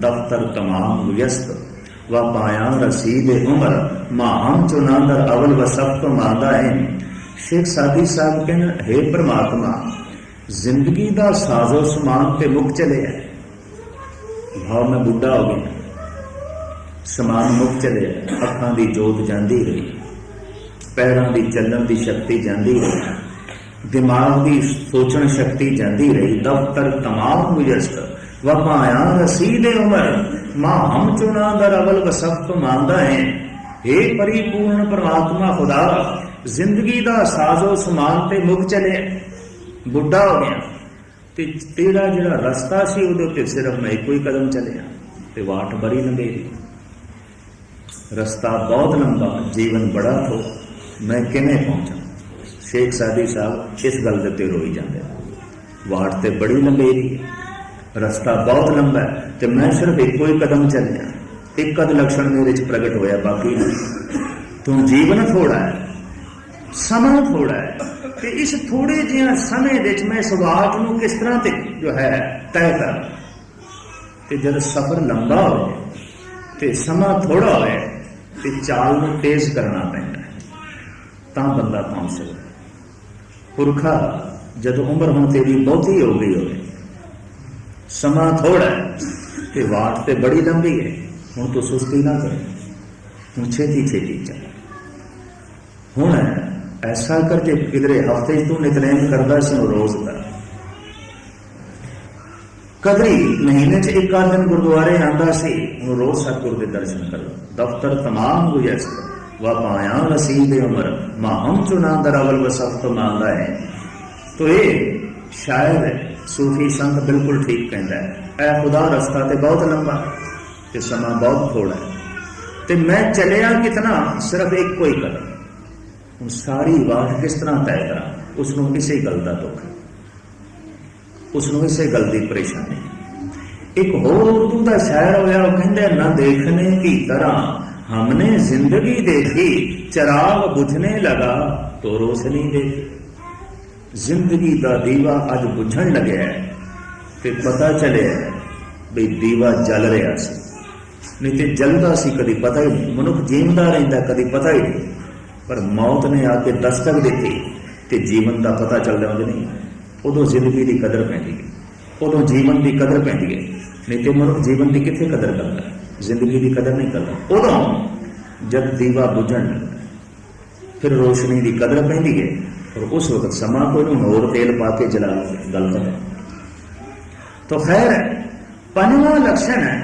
ਦਫਤਰ ਤਮਾਮ ਵਿਅਸਤ। ਵਾ ਪਾਇਆ ਰਸੀਦ ਉਮਰ। ਮਾਹਮ ਚੁਨਾਦਰ ਅਵਲ ਵ ਸਭ ਤੋਂ ਮਾਦਾ ਹੈ। ਸ਼ੇਖ ਸਾਦੀ ਸਾਹਿਬ ਕਹਿੰਦੇ, ਹੈ ਪ੍ਰਮਾਤਮਾ, ਜ਼ਿੰਦਗੀ ਦਾ ਸਾਜ਼ੋ ਸਮਾਨ ਤੇ ਮੁੱਕ ਚਲਿਆ ਭਾਵ ਮੈਂ ਬੁੱਢਾ ਹੋ ਗਿਆ। ਸਮਾਨ ਮੁੱਕ ਚਲਿਆ ਅੱਖਾਂ ਦੀ ਜੋਤ ਜਾਂਦੀ ਰਹੀ। ਪੈਰਾਂ ਦੀ ਚੱਲਣ ਦੀ ਸ਼ਕਤੀ ਜਾਂਦੀ ਰਹੀ। ਦਿਮਾਗ ਦੀ ਸੋਚਣ ਸ਼ਕਤੀ ਜਾਂਦੀ ਰਹੀ। ਦਫ਼ਤਰ ਤਮਾਮ ਮੁਜਸਤ ਵਪਾਇਆ ਰਸੀਦ ਉਮਰ, ਮਾਂ ਹਮ ਚੁਨਾ ਦਰ ਅਵਲ ਵਸਫਤ ਮੰਨਦਾ ਹੈ? ਏ ਪਰਿਪੂਰਨ ਪਰਮਾਤਮਾ ਖੁਦਾ, ਜ਼ਿੰਦਗੀ ਦਾ ਸਾਜ਼ੋ ਸਮਾਨ ਤੇ ਮੁੱਕ ਚਲੇ। ਬੁੱਢਾ ਹੋ ਗਿਆ ਤੇ ਤੇਰਾ ਜਿਹੜਾ ਰਸਤਾ ਸੀ ਉਹਦੇ ਉੱਤੇ ਸਿਰਫ ਮੈਂ ਇੱਕੋ ਹੀ ਕਦਮ ਚੱਲਿਆ ਤੇ ਵਾਟ ਬੜੀ ਲੰਬੇਰੀ ਰਸਤਾ ਬਹੁਤ ਲੰਬਾ, ਜੀਵਨ ਬੜਾ ਥੋ, ਮੈਂ ਕਿਵੇਂ ਪਹੁੰਚਾਂ? ਸ਼ੇਖ ਸਾਦੀ ਸਾਹਿਬ ਇਸ ਗੱਲ ਦੇ ਉੱਤੇ ਰੋਈ ਜਾਂਦੇ ਵਾਟ ਤੇ ਬੜੀ ਲੰਬੇਰੀ ਰਸਤਾ ਬਹੁਤ ਲੰਬਾ ਹੈ ਤੇ ਮੈਂ ਸਿਰਫ ਇੱਕੋ ਹੀ ਕਦਮ ਚੱਲਿਆ। ਇੱਕ ਅਦ ਲਕਸ਼ਣ ਮੇਰੇ ਚ ਪ੍ਰਗਟ ਹੋਇਆ, ਬਾਕੀ ਤੂੰ ਜੀਵਨ ਥੋੜਾ ਹੈ, ਸਮਾਂ ਥੋੜਾ ਹੈ ਤੇ ਇਸ ਥੋੜੇ ਜਿਹੇ ਸਮੇਂ ਦੇ ਵਿੱਚ ਮੈਂ ਇਸ ਵਾਟ ਨੂੰ ਕਿਸ ਤਰ੍ਹਾਂ ਤੇ ਜੋ ਹੈ, ਤੈਅ ਕਰਾਂ। ਤੇ ਜਦ ਸਫ਼ਰ ਲੰਬਾ ਹੋਵੇ ਤੇ ਸਮਾਂ ਥੋੜਾ ਹੋਵੇ ਤੇ ਚਾਲ ਨੂੰ ਤੇਜ਼ ਕਰਨਾ ਪੈਂਦਾ ਤਾਂ ਬੰਦਾ ਪਹੁੰਚ ਸਕਦਾ ਪੁਰਖਾ, ਜਦੋਂ ਉਮਰ ਹੁਣ ਤੇਰੀ ਬਹੁਤੀ ਹੋ ਗਈ ਹੋਵੇ ਸਮਾਂ ਥੋੜਾ ਹੈ ਤੇ ਵਾਟ ਤੇ ਬੜੀ ਲੰਬੀ ਹੈ। ਹੁਣ ਤੂੰ ਸੁਸਤੀ ਨਾ ਕਰ। ਹੁਣ ਛੇਤੀ ਛੇਤੀ ਚੱਲ। ਹੁਣ ਐਸਾ ਕਰ ਜੇ ਕਿਧਰੇ ਹਫ਼ਤੇ ਤੂੰ ਨਿਤਨੇਮ ਕਰਦਾ ਸੀ ਰੋਜ਼ ਕਰ ਕਦਰੀ ਮਹੀਨੇ 'ਚ ਇੱਕ ਆਧ ਦਿਨ ਗੁਰਦੁਆਰੇ ਆਂਦਾ ਸੀ ਉਹ ਰੋਜ਼ ਸਤਿਗੁਰ ਦੇ ਦਰਸ਼ਨ ਕਰੋ ਦਫ਼ਤਰ ਤਮਾਮ ਗੁਜਸਤ ਵਾ ਪਾਇਆ ਨਸੀਬ ਉਮਰ। ਮਾਹਮ ਚੁਨਾ ਦਰਵਲ ਵਸਫਤ ਮੰਨਦਾ ਹੈ। ਤੋ ਇਹ ਸ਼ਾਇਦ ਸੂਫੀ ਸੰਤ ਬਿਲਕੁਲ ਠੀਕ ਕਹਿੰਦਾ ਹੈ ਐ ਖੁਦਾ ਰਸਤਾ ਤੇ ਬਹੁਤ ਲੰਬਾ ਤੇ ਸਮਾਂ ਬਹੁਤ ਥੋੜਾ ਹੈ ਤੇ ਮੈਂ ਚੱਲਿਆ ਕਿਤਨਾ ਸਿਰਫ ਇੱਕੋ ਹੀ ਕਦਮ ਹੁਣ ਸਾਰੀ ਬਾਤ ਕਿਸ ਤਰ੍ਹਾਂ ਤੈਅ ਕਰਾਂ ਉਸ ਨੂੰ ਕਿਸੇ ਗੱਲ ਦਾ ਦੁੱਖ ਹੈ। ਉਸ ਨੂੰ ਇਸੇ ਗੱਲ ਦੀ ਪਰੇਸ਼ਾਨੀ ਇੱਕ ਹੋਰ ਉਰਦੂ ਦਾ ਸ਼ਾਇਰ ਹੋਇਆ ਉਹ ਕਹਿੰਦਾ ਨਾ ਦੇਖਣੇ ਕੀ ਤਰ੍ਹਾਂ हमने जिंदगी देखी ਚਰਾਗ ਬੁਝਨੇ ਲਗਾ ਤੋ ਰੋਸ਼ਨੀ ਦੇਖੀ ਜ਼ਿੰਦਗੀ ਦਾ ਦੀਵਾ ਅੱਜ ਬੁਝਣ ਲੱਗਿਆ ਹੈ ਤੇ ਪਤਾ ਚੱਲਿਆ ਵੀ ਦੀਵਾ ਜਲ ਰਿਹਾ ਸੀ। ਨਹੀਂ ਤੇ ਜਲਦਾ ਸੀ ਕਦੀ ਪਤਾ ਹੀ ਨਹੀਂ। ਮਨੁੱਖ ਜੀਵਦਾ ਰਹਿੰਦਾ, ਕਦੀ ਪਤਾ ਹੀ ਨਹੀਂ। ਪਰ ਮੌਤ ਨੇ ਆ ਕੇ ਦਸਤਕ ਦਿੱਤੀ ਤੇ ਜੀਵਨ ਦਾ ਪਤਾ ਚੱਲਦਾ ਉਹਦੇ ਨਹੀਂ। ਉਦੋਂ ਜ਼ਿੰਦਗੀ ਦੀ ਕਦਰ ਪੈਂਦੀ ਹੈ। ਉਦੋਂ ਜੀਵਨ ਦੀ ਕਦਰ ਪੈਂਦੀ ਹੈ। ਨਹੀਂ ਤੇ ਮਨੁੱਖ ਜੀਵਨ ਦੀ ਕਿੱਥੇ ਕਦਰ ਕਰਦਾ? ਜ਼ਿੰਦਗੀ ਦੀ ਕਦਰ ਨਹੀਂ ਕਰਦਾ। ਉਦੋਂ ਜਦ ਦੀਵਾ ਬੁਝਣ ਫਿਰ ਰੋਸ਼ਨੀ ਦੀ ਕਦਰ ਪੈਂਦੀ ਹੈ। ਔਰ ਉਸ ਵਕਤ ਸਮਾਂ ਕੋਈ ਨੂੰ ਹੋਰ ਤੇਲ ਪਾ ਕੇ ਜਲਾ ਲਵੇ ਗੱਲ ਖਤਮ ਤਾਂ ਖੈਰ, ਪੰਜਵਾਂ ਲਕਸ਼ਣ ਹੈ